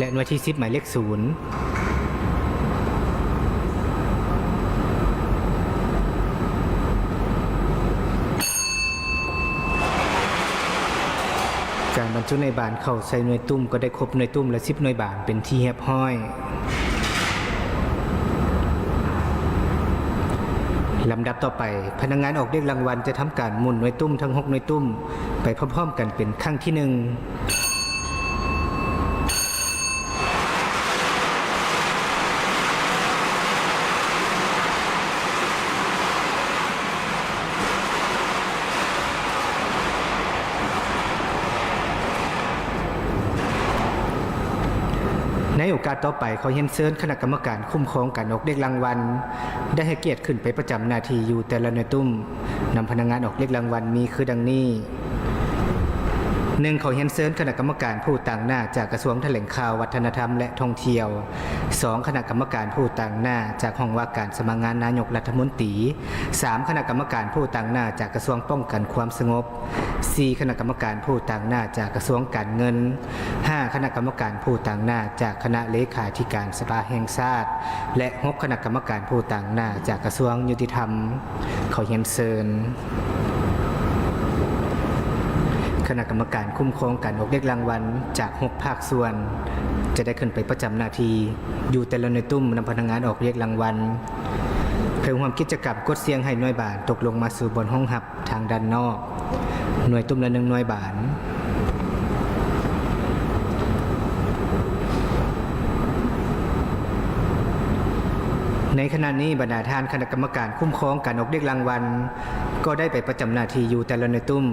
และหน่วยที่10หมายเลขศูนย์การบรรจุในบานเข้าใส่หน่วยตุ้มก็ได้ครบหน่วยตุ้มและ10หน่วยบานเป็นที่เรียบห้อยลำดับต่อไป พนักงานออกเรียกรางวัลจะทำการหมุนหน่วยตุ้มทั้ง 6 หน่วยตุ้ม ไปพร้อมๆกันเป็นครั้งที่หนึ่ง โอกาสต่อไปขอเห็นเซิญคณะกรรมการคุ้มครองการออกเล็กรางวัล ได้ให้เกียรติขึ้นไปประจำหน้าที่อยู่แต่ละหน่วยตุ้มนำพนักงานออกเล็กรางวัลมีคือดังนี้ หนึ่งขอเฮียนเซิญคณะกรรมการผู้ต่างหน้า จากกระทรวงแถลงข่าววัฒนธรรมและท่องเที่ยว 2. คณะกรรมการผู้ต่างหน้า จากห้องว่าการสำนักงานนายกรัฐมนตรี 3. คณะกรรมการผู้ต่างหน้า จากกระทรวงป้องกันความสงบ 4. คณะกรรมการผู้ต่างหน้า จากกระทรวงการเงิน 5. คณะกรรมการผู้ต่างหน้า จากคณะเลขาธิการสภาแห่งชาติ และ 6 คณะกรรมการผู้ต่างหน้า จากกระทรวงยุติธรรม ขอเฮียนเซิญ คณะกรรมการคุ้มครองการออกเรียกรางวัลจาก 6 ภาคส่วน จะได้ขึ้นไปประจำหน้าทีอยู่แต่ละหน่วยตุ้มนำพนักงานออกเรียกรางวัลเพื่อความกิจกรรมกดเสียงให้หน่วยบานตกลงมาสู่บนห้องหับทางด้านนอก หน่วยตุ้มละหนึ่งหน่วยบานในขณะนี้บรรดาท่านคณะกรรมการคุ้มครองการออกเรียกรางวัล ก็ได้ไปประจำหน้าที่อยู่แต่ละหน่วยตุ้ม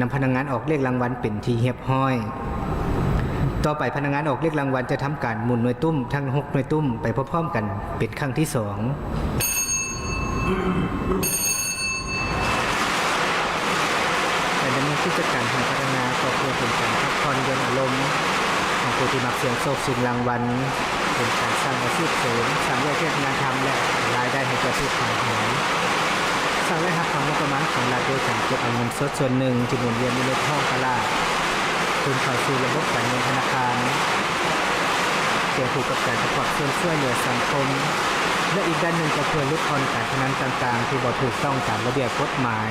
นำพนักงานออกเรียกรางวัลเป็นที่เรียบห้อย ต่อไปพนักงานออกเรียกรางวัลจะทำการหมุนหน่วยตุ้มทั้งหกหน่วยตุ้มไปพร้อมๆกันเป็นครั้งที่สองการดำเนินกิจการทางพัฒนาก็เพื่อเป็นการพักผ่อนยนอารมณ์ของผู้ที่มักเสียงโชคชิงรางวัลเป็นการสร้างอาชีพเสริมสร้างแยกเทศงานทำและรายได้ให้กับผู้ขายหอย สร้างและหักความงบประมาณของรัฐโดยการเก็บเอาเงินสดส่วนหนึ่งที่หมุนเวียนอยู่ในท้องตลาดคืนเข้าสู่ระบบการเงินธนาคารเกี่ยวผูกกับการประกอบส่วนช่วยเหลือสังคม และอีกด้านหนึ่งก็เพื่อลดทอนการพนันต่างๆ ที่บ่ถูกต้องตามระเบียบกฎหมาย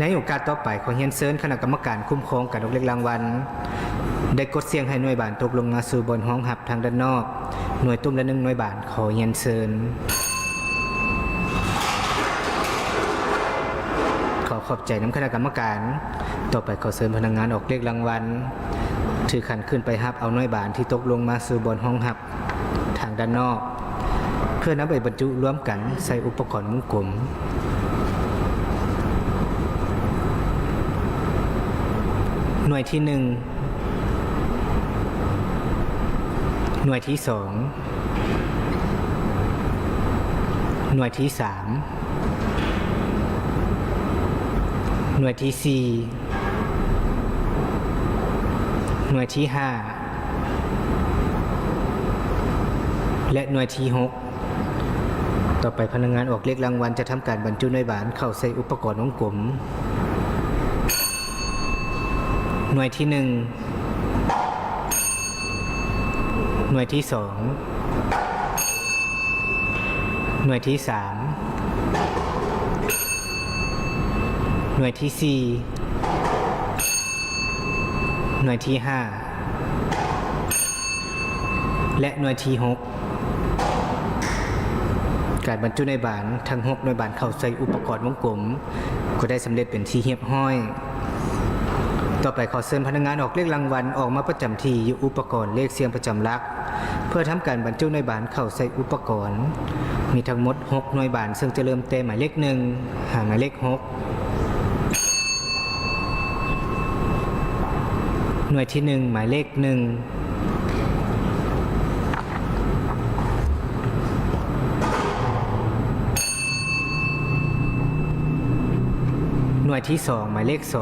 ในโอกาสต่อไปขอเฮียนเซิญคณะกรรมการคุ้มครองการออกเรียกรางวัล ได้กดเสียงให้หน่วยบานตกลงมาสู่บนห้องหับทางด้านนอก หน่วยตุ้มละหนึ่งหน่วยบานขอเฮียนเซิญขอขอบใจน้ำคณะกรรมการ ต่อไปขอเชิญพนักงานออกเรียกรางวัล ถือขันขึ้นไปหับเอาหน่วยบานที่ตกลงมาสู่บนห้องหับทางด้านนอก เพื่อนำไปบรรจุร่วมกันใส่อุปกรณ์มุ้งกลมหน่วยที่หนึ่ง หน่วยที่สองหน่วยที่สามหน่วยที่สี่หน่วยที่ห้าและหน่วยที่หกต่อไปพนักงานออกเลขรางวัลจะทำการบรรจุหน่วยบานเข้าใส่อุปกรณ์วงกลมหน่วยที่หนึ่ง หน่วยที่สองหน่วยที่สามหน่วยที่สี่หน่วยที่ห้าและหน่วยที่หกการบรรจุในบานทั้งหกหน่วยบานเข้าใส่อุปกรณ์วงกลม ก็ได้สำเร็จเป็นที่เรียบห้อย ต่อไปขอเชิญพนักงานออกเลขรางวัลออกมาประจำที่อยู่อุปกรณ์เลขเสียงประจำลัก เพื่อทำการบรรจุหน่วยบานเข้าใส่อุปกรณ์ มีทั้งหมด 6 หน่วยบาน ซึ่งจะเริ่มเต็มหมายเลขหนึ่งหาหมายเลข6หน่วยที่ 1 หมายเลขหนึงหน่วยที่ 2 หมายเลข 2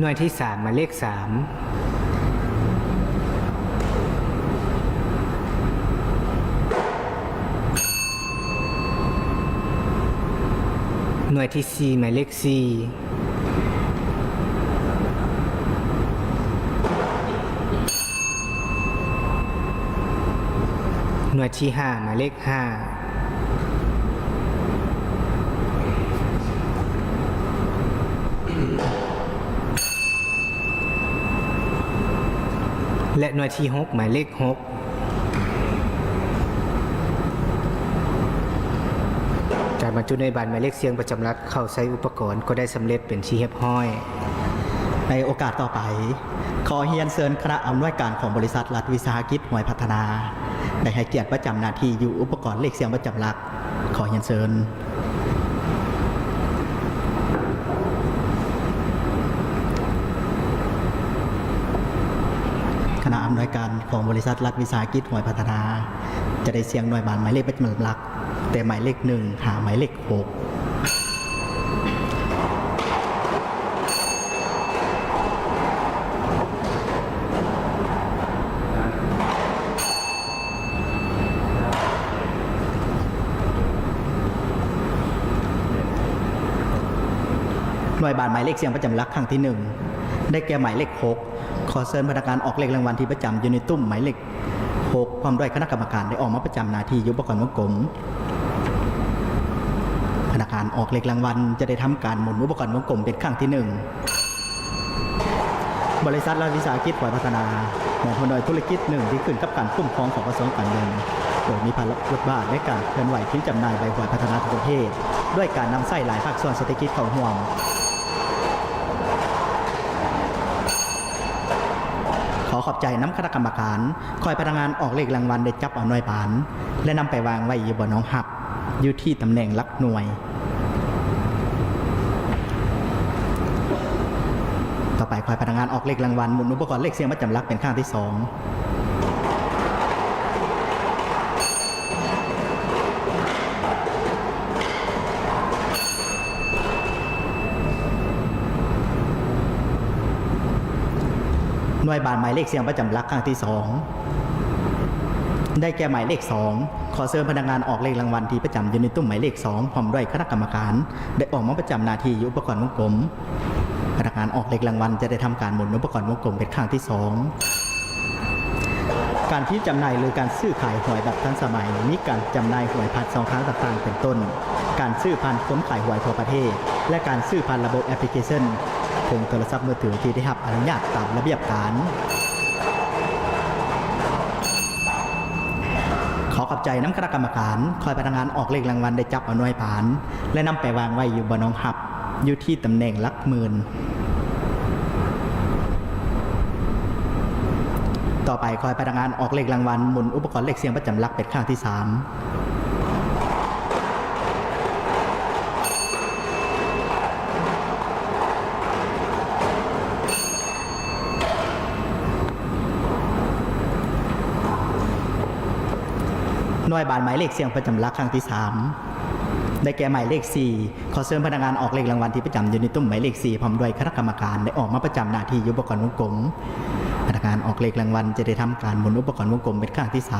หน่วยที่สามมาเลขสามหน่วยที่สี่หมายเลขสี่หน่วยที่ห้าหมายเลขห้า และหน่วยที่ 6 หมายเลข 6 การบรรจุในบันหมายเลขเสียงประจำรัฐเข้าใช้อุปกรณ์ก็ได้สำเร็จเป็นที่เรียบร้อย ในโอกาสต่อไป ขอเฮียนเซินคณะอำนวยการของบริษัทรัฐวิสาหกิจหวยพัฒนาได้ให้เกียรติประจำหน้าที่อยู่อุปกรณ์เลขเสียงประจำหลัก ขอเฮียนเซิน ณะอำนวยการของบริษัทรัฐวิสาหกิจหวยพัฒนา จะได้เสียงหน่วยบานหมายเลขเป็นหลัก แต่หมายเลขหนึ่งหาหมายเลขหก หน่วยบาทหมาย เลขเสียงประจำหลักครั้งที่หนึ่งได้แก่หมายเลขหกขอเชิญพนักงานออกเลขรางวัลที่ประจำอยู่ในตุ้มหมายเลขหกพร้อมด้วยคณะกรรมการได้ออกมาประจำหน้าที่ยุบกรณ์วงกลมพนักงานออกเลขรางวัลจะได้ทำการหมุนอุปกรณ์วงกลมเป็นครั้งที่หนึ่งบริษัทรัฐวิสาหกิจฝ่ายพัฒนาหมายผลโดยธุรกิจหนึ่งที่ขึ้นกับการคุ้มครองของกระทรวงการเงินโดยมีภาระบทบาทในการเคลื่อนไหวทิ้งจำหน่ายใบหวยพัฒนาทั่วประเทศ ด้วยการนำไส้หลายภาคส่วนเศรษฐกิจเข้าห่วม ขอบใจน้ำคณะกรรมการ คอยพนักงานออกเลขรางวัลได้จับเอาหน่วยปาน และนำไปวางไว้อยู่บนน้องหับ อยู่ที่ตำแหน่งหลักหน่วย ต่อไปคอยพนักงานออกเลขรางวัลหมุนอุปกรณ์เลขเสียงมาจำลักเป็นข้างที่สอง น่วยบานหมายเลขเสียงประจำหลักข้งที่สองได้แก่หมายเลขสองขอเชิญพนักงานออกเลขรางวัลที่ประจำอยู่ในตุ้หมายเลขสองพร้อมด้วยคณะกรรมการ ได้ออกมาประจำหน้าที่อยู่อุปกรณ์วงกลม พนักงานออกเลขรางวัลจะได้ทำการหมุนอุปกรณ์วงกลมเป็นครั้งที่สองการที่จำหน่ายหรือการซื้อขายหวยแบบทันสมัยมีการจำหน่ายหวยผ่านสองครั้งต่างๆเป็นต้น การซื้อผ่านค้นขายหวยทั่วประเทศ และการซื้อผ่านระบบแอปพลิเคชัน ถึงโทรศัพท์มือถือที่ได้รับอนุญาตตามระเบียบการ ขอขอบใจน้ำคณะกรรมการ คอยพนักงานออกเลขรางวัลได้จับเอาน่วยผาน และนำไปวางไว้อยู่บนน้องหับ อยู่ที่ตำแหน่งลักหมื่นต่อไปคอยพนักงานออกเลขรางวัลหมุนอุปกรณ์เลขเสียงประจำลักเป็นข้างที่ 3 หน่วยบานหมายเลขเสียงประจำหลักครั้งที่สามได้แก่หมายเลข 4 ขอเชิญพนักงานออกเลขรางวัลที่ประจำอยู่ในตุ้มหมายเลข 4 พร้อมด้วยคณะกรรมการได้ออกมาประจำหน้าที่อยู่อุปกรณ์วงกลมพนักงานออกเลขรางวัลจะได้ทำการหมุนอุปกรณ์วงกลมเป็นครั้งที่ 3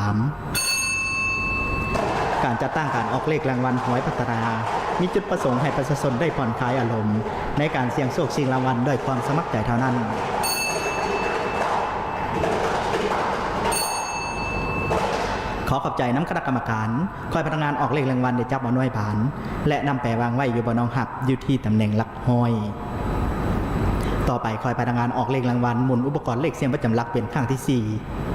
การจัดตั้งการออกเลขรางวัลหวยพัฒนามีจุดประสงค์ให้ประชาชนได้ผ่อนคลายอารมณ์ ในการเสี่ยงโชคชิงรางวัลด้วยความสมัครใจเท่านั้น ขอขอบใจน้ำคณะกรรมการ คอยพนักงานออกเลขรางวัลได้จับเอาหน่วยผาน และนำแปวางไว้อยู่บนน้องหักอยู่ที่ตำแหน่งหลักห้อย ต่อไปคอยพนักงานออกเลขรางวัลหมุนอุปกรณ์เลขเสียงประจำหลักเป็นครั้งที่4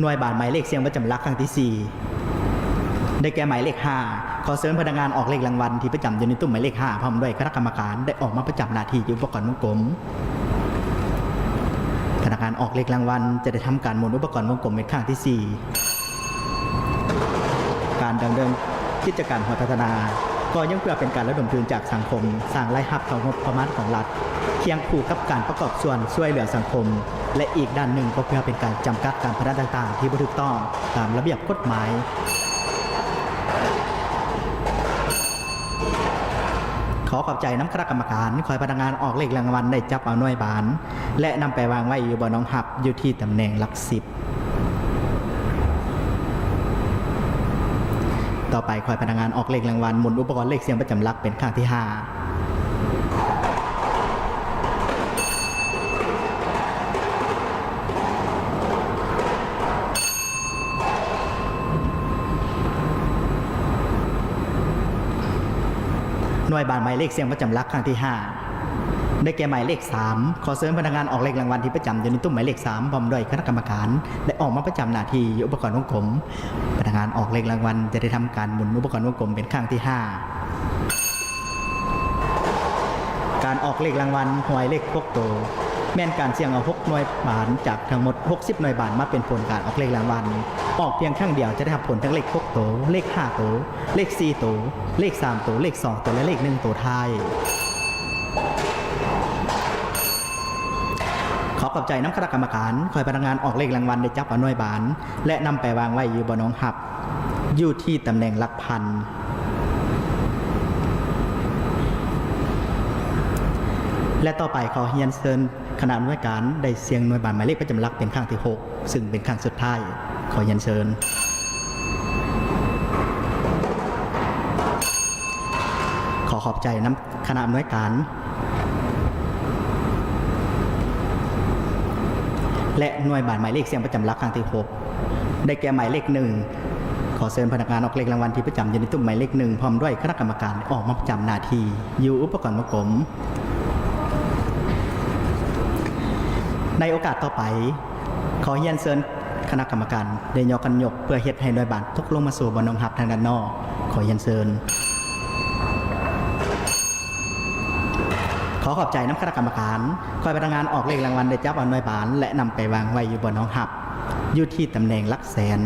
หน่วยบาทหมายเลขเสียงประจำหลักครั้งที่ 4 ได้แก่หมายเลข 5 ขอเสริญพนักงานออกเลขรางวัลที่ประจำอยู่ในตุ้หมายเลข 5 พร้อมด้วยคณะกรรมการได้ออกมาประจำหน้าที่อยู่อุปกรณ์วงกลมพนักงานออกเลขรางวัลจะได้ทำการหมุนอุปกรณ์วงกลมเป็นครั้งที่ 4 การดำเนินกิจการหวพัฒนาก็ยังเพื่อเป็นการระดมทุนจากสังคมสร้างรายรับของงบประมาณของรัฐ เคียงคู่กับการประกอบส่วนช่วยเหลือสังคม และอีกด้านหนึ่งก็เพื่อเป็นการจำกัดการพนันต่างๆ ที่บ่ถูกต้องตามระเบียบกฎหมายขอขอบใจน้ำคณะกรรมการคอยพนักงานออกเลขรางวัลได้จับเอาหน่วยบาน และนำไปวางไว้อยู่บนน้องหับอยู่ที่ตำแหน่งหลักสิบ ต่อไปคอยพนักงานออกเลขรางวัลหมุนอุปกรณ์เลขเสียงประจำหลักเป็นครั้งที่5หน่ วยบานหมายเลขเสียงประจำลักครั้งที่ 5 ได้แก่หมายเลข 3 ขอเสริญพนักงานออกเลขรางวัลที่ประจำอยู่ในตู้หมายเลข3พร้อมด้วยคณะกรรมการได้ออกมาประจำหน้าที่อุปกรณ์วงกลมพนักงานออกเลขรางวัลจะได้ทำการหมุนอุปกรณ์วงกลมเป็นครั้งที่ 5 การออกเลขรางวัลหวยเลขพวกโตว แม่นการเสี่ยงเอา6หน่วยบานจากทั้งหมด 60 หน่วยบานมาเป็นผลการออกเลขรางวัลออกเพียงครั้งเดียวจะได้รับผลทั้งเลขพวกโตวเลข5โตวเลข4โตวเลข3โตวเลข2โตวและเลข1โตวท้ายขอขอบใจน้ำคณะกรรมการคอยพนักงานออกเลขรางวัลได้จับอาหน่วยบาน และนำไปวางไว้อยู่บนน้องหับ อยู่ที่ตำแหน่งหลักพัน และต่อไปขอเฮียนเซินคณะอนวยการได้เสียงหน่วยบานหมายเลขประจำหลักเป็นครั้งที่ 6 ซึ่งเป็นครั้งสุดท้าย ขอเฮียนเชิญขอขอบใจน้ำคณะอนวยการ และหน่วยบานหมายเลขเสียงประจำหลักครั้งที่ 6 ได้แก่หมายเลขหนึ่งขอเชิญพนักงานออกเลขรางวัลที่ประจำอยู่ในตุ้มหมายเลขหนึ่งพร้อมด้วยคณะกรรมการออกมาประจำนาทีอยู่อุปกรณ์มกลม ในโอกาสต่อไป ขอเฮียนเชิญคณะกรรมการได้ยกกันยกเพื่อเฮ็ดให้หน่วยบานทุกลงมาสู่บนนองหับทางด้านนอก ขอเฮียนเชิญขอขอบใจน้ำคณะกรรมการคอยพนักงานออกเลขรางวัลได้จับเอาหน่วยบานและนำไปวางไว้อยู่บนน้องหับอยู่ที่ตำแหน่งลักแสน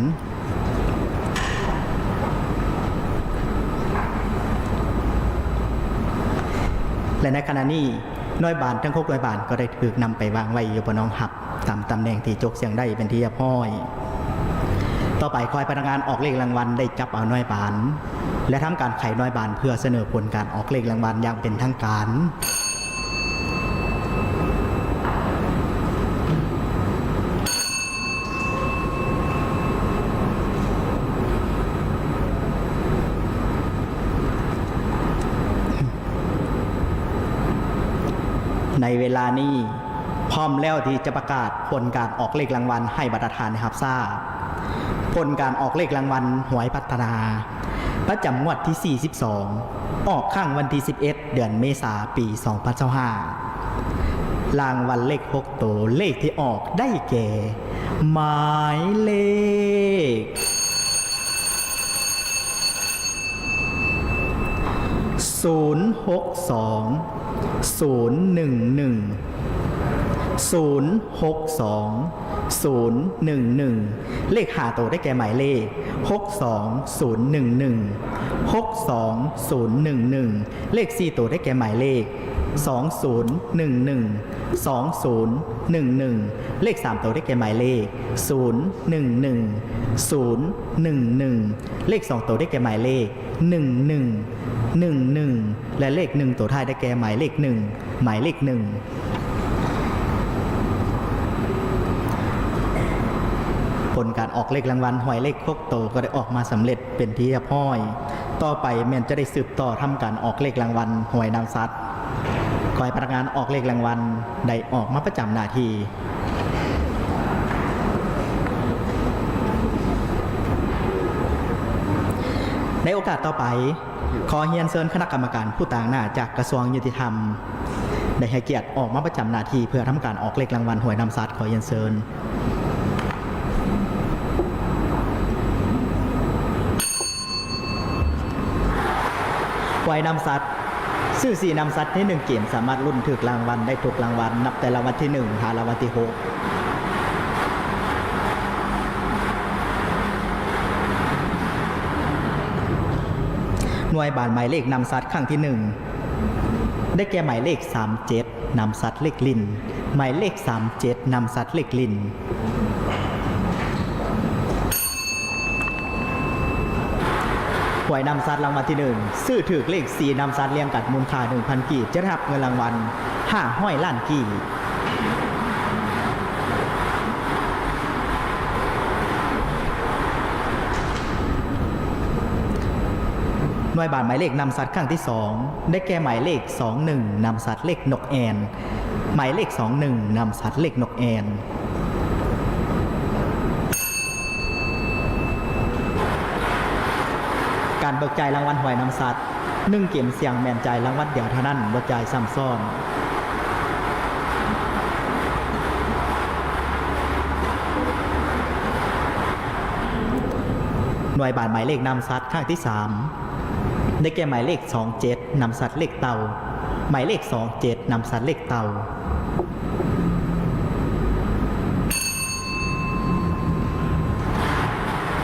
และในขณะนี้ น้อยบานทั้งหกน้อยบานก็ได้ถูกนำไปวางไว้อยู่บนน้องหับตามตำแหน่งที่จกเสียงได้เป็นที่ยพ้อย ต่อไปคอยพนักงานออกเลขรางวัลได้จับเอาน้อยบาน และทำการไขน้อยบานเพื่อเสนอผลการออกเลขรางวัลอย่างเป็นทางการ เวลานี้พร้อมแล้วที่จะประกาศผลการออกเลขรางวัลให้บรรดาทานนะครับทราบผลการออกเลขรางวัลหวยพัฒนา ประจำงวดที่ 42 ออกข้างวันที่ 11 เดือนเมษาปี2025รางวัลเลข6ตัวเลขที่ออกได้แก่ หมายเลข 062 011 062 011 เลขหาตัวได้แก่หมายเลข 62011 62011 เลข4ตัวได้แก่หมายเลข 2011 2011 เลข 3 ตัวได้แก่หมายเลข 011 011 เลข 2 ตัวได้แก่หมายเลข 11 นึ่งหนึ่งหนึ่งและเลขหนึ่งตัวท้ายได้แก่หมายเลขหนึ่งหมายเลขหนึ่งผลการออกเลขรางวัลหวยเลขพวกโตก็ได้ออกมาสำเร็จเป็นที่เรียบร้อย ต่อไปแมนจะได้สืบต่อทำการออกเลขรางวัลหวยนำซัดคอยพนักงานออกเลขรางวัลได้ออกมาประจำหน้าที่ในโอกาสต่อไป ขอเฮียนเซินคณะกรรมการผู้ต่างหน้าจากกระทรวงยุติธรรมได้ให้เกียรติออกมาประจำหน้าที่เพื่อทำการออกเลขรางวัลหวยนำซัดขอเฮียนเซินหวยนำซัดซื้อสี่นำซัดที่หนึ่งเกมสามารถรุ่นถึกรางวัลได้ถูกรางวัลนับแต่รางวัลที่หนึ่งหารางวัลที่หก หน่วยบานหมายเลขนำซัดครั้งที่หนึ่งได้แก่หมายเลข 37นำซัดเลขลินหมายเลข 37นำซัดเลขลินหวยนำซัดรางวัลที่หนึ่งซื้อถือเลขสีนำซัดเรียงกัดมูลค่า1,000 กีบจะรับเงินรางวัล5ห้อยล้านกีบ หน่วยบาทหมายเลขนำซัดครั้งที่ 2 ได้แก่หมายเลข 21นำซัดเลขนกแอน หมายเลข 21นำซัดเลขนกแอนการเบิกจ่ายรางวัลหวยนำสัตว์นึ่งเกมเสียงแมนจ่ายรางวัลเดียวเท่านั้นบ่จ่ายซ้ำซ้อนหน่วยบาทหมายเลขนำสัตว์ข้างที่ 3 ได้แก่หมายเลข 27นำสัตว์เลขเตาหมายเลข 27นำสัตว์เลขเตา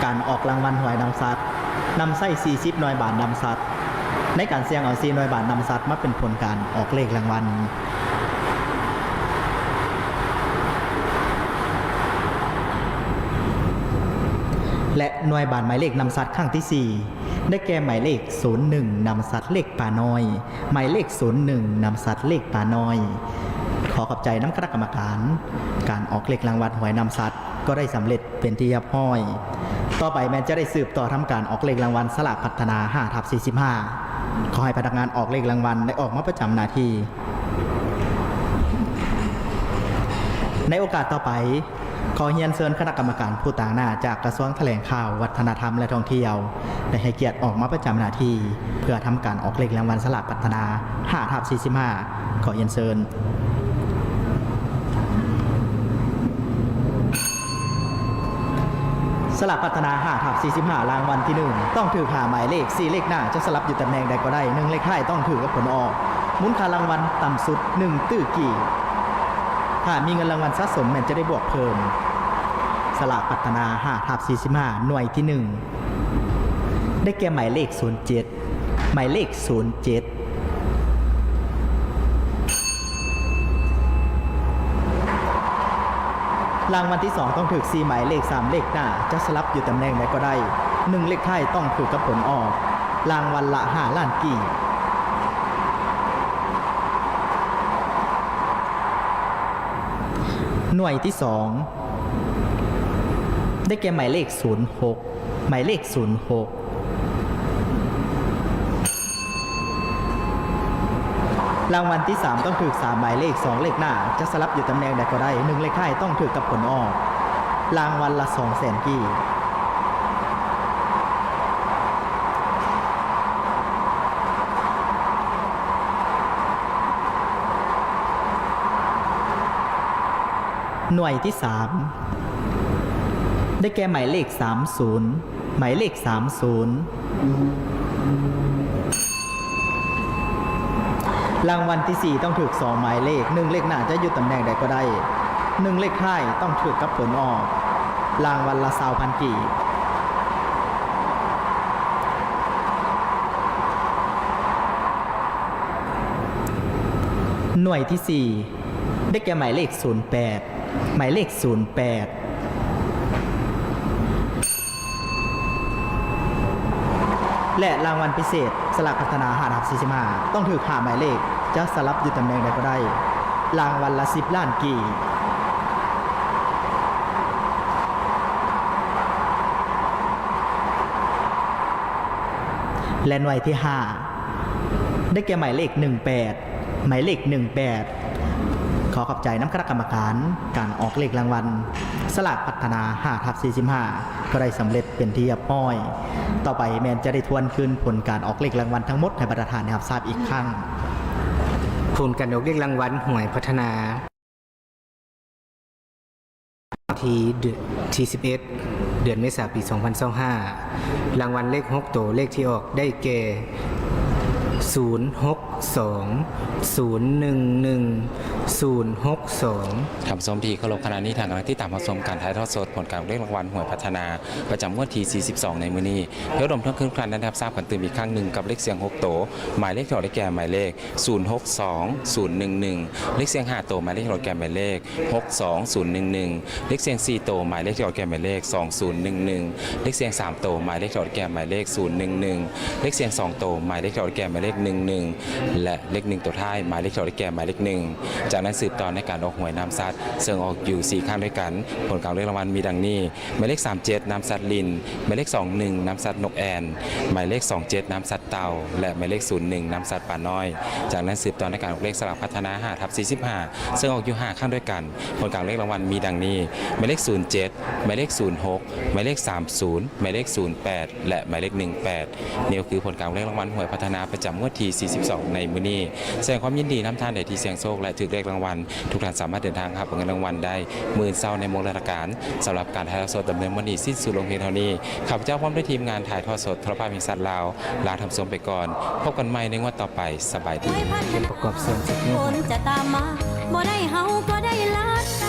การออกรางวัลหวยนำสัตว์นำไส้40หน่วยบาทนำสัตว์ในการเสี่ยงเอา4หน่วยบาทนำสัตว์มาเป็นผลการออกเลขรางวัล และหน่วยบาทหมายเลขนำสัตว์ข้างที่ 4 ได้แก่หมายเลข 01นำสัตว์เลขป่าน้อย หมายเลข 01นำสัตว์เลขป่าน้อย ขอขอบใจน้ำคณะกรรมการ การออกเลขรางวัลหวยนำสัตว์ก็ได้สำเร็จเป็นที่เรียบร้อย ต่อไปแมนจะได้สืบต่อทำการออกเลขรางวัลสลากพัฒนา5ทับ45 ขอให้พนักงานออกเลขรางวัลได้ออกมาประจำหน้าที่ในโอกาสต่อไป ขอเฮียนเชิญคณะกรรมการผู้ต่างหน้าจากกระทรวงแถลงข่าว วัฒนธรรมและท่องเที่ยว ได้ให้เกียรติออกมาประจำหน้าที่ เพื่อทำการออกเลขรางวัลสลากพัฒนา5ทับ45 ขอเฮียนเชิญสลับพัฒนา5ทับ45 รางวัลที่ 1 ต้องถือหาหมายเลข 4 เลขหน้า จะสลับอยู่ตำแหน่งใดก็ได้ 1 เลขท้ายต้องถือกับผลออกมูลค่ารางวัลต่ำสุด 1 ตื้อกี่ ถ้ามีเงินรางวัลสะสมแมนจะได้บวกเพิ่ม สลากพัฒนา5ทับ45 หน่วยที่ 1 ได้แก่หมายเลข 07 หมายเลข 07รางวัลที่ 2 ต้องถือ4หมายเลข 3 เลขหน้า จะสลับอยู่ตำแหน่งใดก็ได้ 1 เลขท้ายต้องถือกับผลออก รางวัลละ5ล้านกี่ หน่วยที่ 2 ได้แก่หมายเลข 06 หมายเลข 06รางวัลที่ 3 ต้องถือ3หมายเลข 2 เลขหน้า จะสลับอยู่ตำแหน่งใดก็ได้ 1 เลขท้ายต้องถือกับผลออก รางวัลละ2แสนกี่ หน่วยที่ 3 ได้แก่หมายเลข 30 หมายเลข 30 รางวัลที่ 4 ต้องถูก 2 หมายเลข 1 เลขหน้าจะอยู่ตำแหน่งใดก็ได้ 1 เลขท้ายต้องถูกกับผลออก รางวัลละสาวพันกี่หน่วยที่ 4 ได้แก่หมายเลข 08 หมายเลข 08และรางวัลพิเศษ สลากพัฒนา5ทับ45 ต้องถือขาหมายเลข จะสลับอยู่ตำแหน่งใดก็ได้ รางวัลละ 10 ล้านกีและหน่วยที่ 5 ได้แก่หมายเลข 18 หมายเลข 18 ขอขอบใจน้ำคณะกรรมการการออกเลขรางวัล สลากพัฒนา5ทับ45 ก็ได้สำเร็จเป็นที่เรียบร้อย ต่อไปแมนจะได้ทวนคืนผลการออกเลขรางวัลทั้งหมดให้ประธานได้รับทราบอีกครั้งผลการออกเลขรางวัลหวยพัฒนาทีเดือนที่11 เดือนเมษายนปี 2025รางวัลเลข 6 ตัวเลขที่ออกได้แก่062 011 062คำสมทีเคารพคณะนี้ทางกำลังที่ตามผสมการถ่ายทอดสดผลการเรียกรางวัลหวยพัฒนา ประจำงวดที่42 ในมือนี้เพื่อรวมทั้งคืนครันได้รับทราบกันตื่นอีกครั้งหนึ่งกับเลขเสียง 6 โต หมายเลขถอดได้แก่หมายเลข 062 011 เลขเสียง 5 โต หมายเลขถอดแก่หมายเลข 62011 เลขเสียง 4 โต หมายเลขถอดแก่หมายเลข 2011 เลขเสียง 3 โต หมายเลขถอดแก่หมายเลข 011 เลขเสียง 2 โต หมายเลขถอดแก่หมายเลข 11 และเลข 1 ตัวท้ายหมายเลขถอดแก่หมายเลข1จากนั้นสืบต่อในการออกหวยนำซัดซึ่งออกอยู่ 4 ข้างด้วยกัน ผลการเรียกรางวัลมีดังนี้หมายเลข 37น้ำซัดลินหมายเลข 21น้ำซัดนกแอนหมายเลข 27น้ำซัดเต่า และหมายเลข 01น้ำซัดป่าน้อย จากนั้นสืบต่อในการออกเลขสลับพัฒนา5ทับ45 ซึ่งออกอยู่ 5 ข้างด้วยกัน ผลการเรียกรางวัลมีดังนี้หมายเลข 07หมายเลข 06หมายเลข 30หมายเลข 08 และหมายเลข 18นี่ก็คือผลการเรียกรางวัลหวยพัฒนาประจำงวดที่ 42 ในมื้อนี้แสดงความยินดีน้ำท่านใดที่เสียงโชคและถือเลขรางวัล ทุกท่านสามารถเดินทางครับเงินรางวัลได้หมื่นเศร้าในมงราชการสำหรับการถ่ายทอดสดดำเนินวันนี้สิ้นสุดลงเพียงเท่านี้ข้าพเจ้าพร้อมด้วยทีมงานถ่ายทอดสดโทรภาพมิสัตว์ลาวลาทำสมไปก่อนพบกันใหม่ในวันต่อไปสบายดีประกอบส่วนจากนี้คนจะตามมาบ่ได้เฮาก็ได้ลา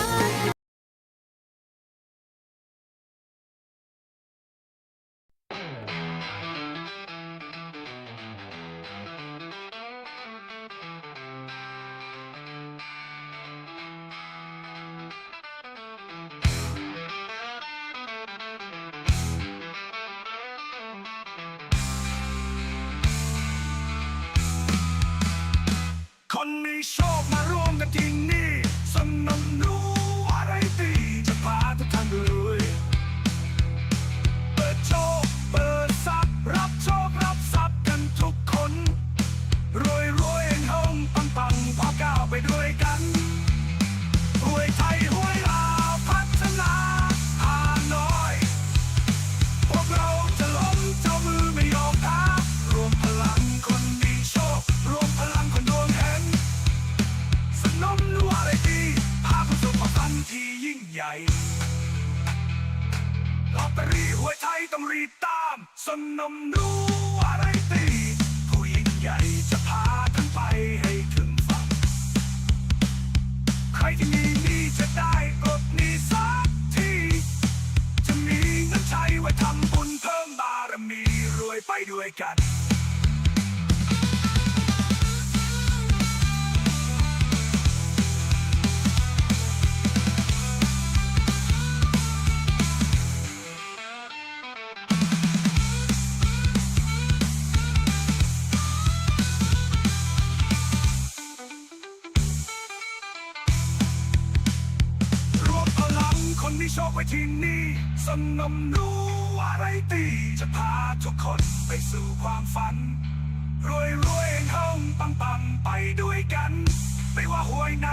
สนมรู้อะไรตีผู้ยิ่งใหญ่จะพาท่านไปให้ถึงฝั่ง ใครที่มีนี่จะได้ปลดนี้สักที จะมีเงินใช้ไว้ทำบุญเพิ่มบารมีรวยไปด้วยกัน ว้ที่นี่สนมรู้อะไรตีจะพาทุกคนไปสู่ความฝัน รวยรวยเฮงปังปังไปด้วยกัน ไม่ว่าหวยไหน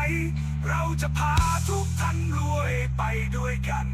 เราจะพาทุกท่านรวยไปด้วยกัน